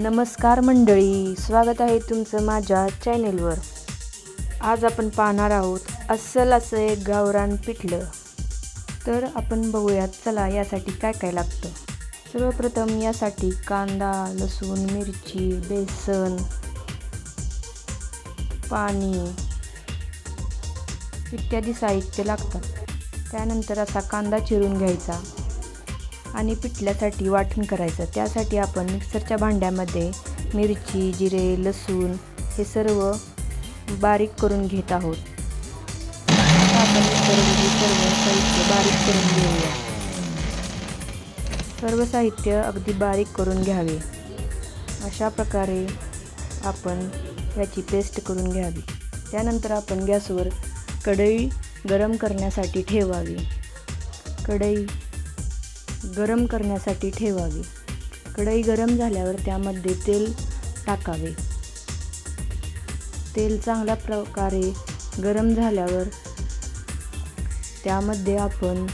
नमस्कार मंडळी स्वागत आहे तुमचं माझ्या चॅनेलवर. आज आपण पाहणार आहोत अस्सल असं एक गावरान पिठलं. तर आपण बघूयात चला यासाठी काय काय लागतं. सर्वप्रथम यासाठी कांदा लसूण मिरची बेसन पाणी इत्यादी साहित्य लागतात त्यानंतर असा कांदा चिरून घ्यायचा. आणि पिठल्यासाठी वाटण करायचं. त्यासाठी आपण मिक्सरच्या भांड्यामध्ये मिरची जिरे लसूण हे सर्व बारीक करून घेत आहोत. आपण सर्व साहित्य बारीक करून घेऊया. सर्व साहित्य अगदी बारीक करून घ्यावे. अशा प्रकारे आपण याची पेस्ट करून घ्यावी. त्यानंतर आपण गॅसवर कढई गरम करण्यासाठी ठेवावी. कढई गरम करण्यासाठी ठेवावी. कढई गरम झाल्यावर त्यामध्ये तेल टाकावे. तेल चांगल्या प्रकारे गरम झाल्यावर त्यामध्ये आपण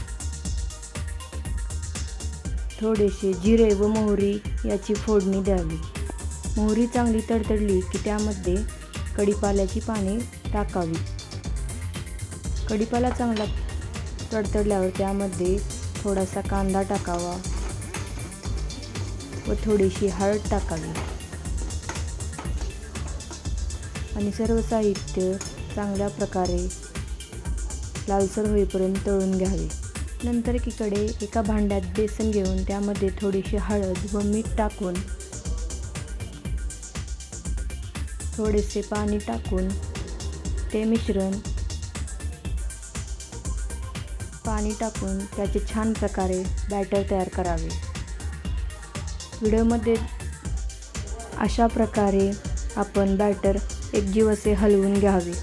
थोडेसे जिरे व मोहरी याची फोडणी द्यावी. मोहरी चांगली तडतडली की त्यामध्ये कढीपाल्याची पाने टाकावी. कढीपाला चांगला तडतडल्यावर त्यामध्ये थोडासा कांदा टाकावा व थोडीशी हळद टाकावी. आणि सर्व साहित्य चांगल्या प्रकारे लालसर होईपर्यंत तळून घ्यावे. नंतर एकीकडे एका भांड्यात बेसन घेऊन त्यामध्ये थोडीशी हळद व मीठ टाकून थोडेसे पाणी टाकून ते मिश्रण पाणी टाकून त्याचे छान प्रकारे बॅटर तयार करावे. व्हिडिओमध्ये अशा प्रकारे आपण बॅटर एकजीव असे हलवून घ्यावे.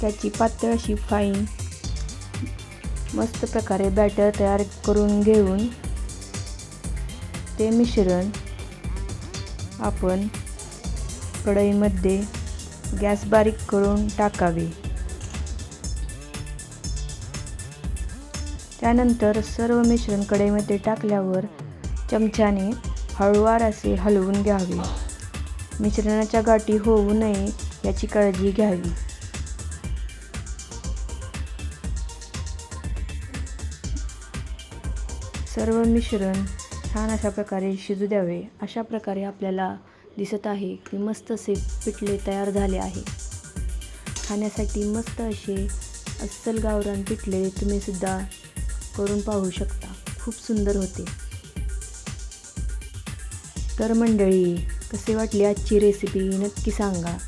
त्याची पातळ अशी फाईन मस्त प्रकारे बॅटर तयार करून घेऊन ते मिश्रण आपण कढईमध्ये गॅस बारीक करून टाकावे. त्यानंतर सर्व मिश्रण कढईमध्ये टाकल्यावर चमच्याने हळूवार असे हलवून घ्यावे. मिश्रणाच्या गाठी होऊ नये याची काळजी घ्यावी. सर्व मिश्रण छान अशा प्रकारे शिजू द्यावे. अशा प्रकारे आपल्याला दिसत आहे की मस्त असे पिठले तयार झाले आहे. खाण्यासाठी मस्त असे अस्सल गावरान पिठले तुम्ही सुद्धा करून पाहू शकता. खूप सुंदर होते. तर मंडळी कसे वाटले आजची रेसिपी नक्की सांगा.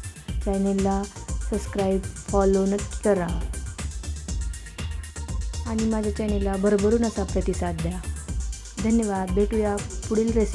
चॅनेलला सबस्क्राईब फॉलो नक्की करा. आणि माझ्या चॅनेलला भरभरून असा प्रतिसाद द्या. धन्यवाद. भेटूया पुढील रेसिपी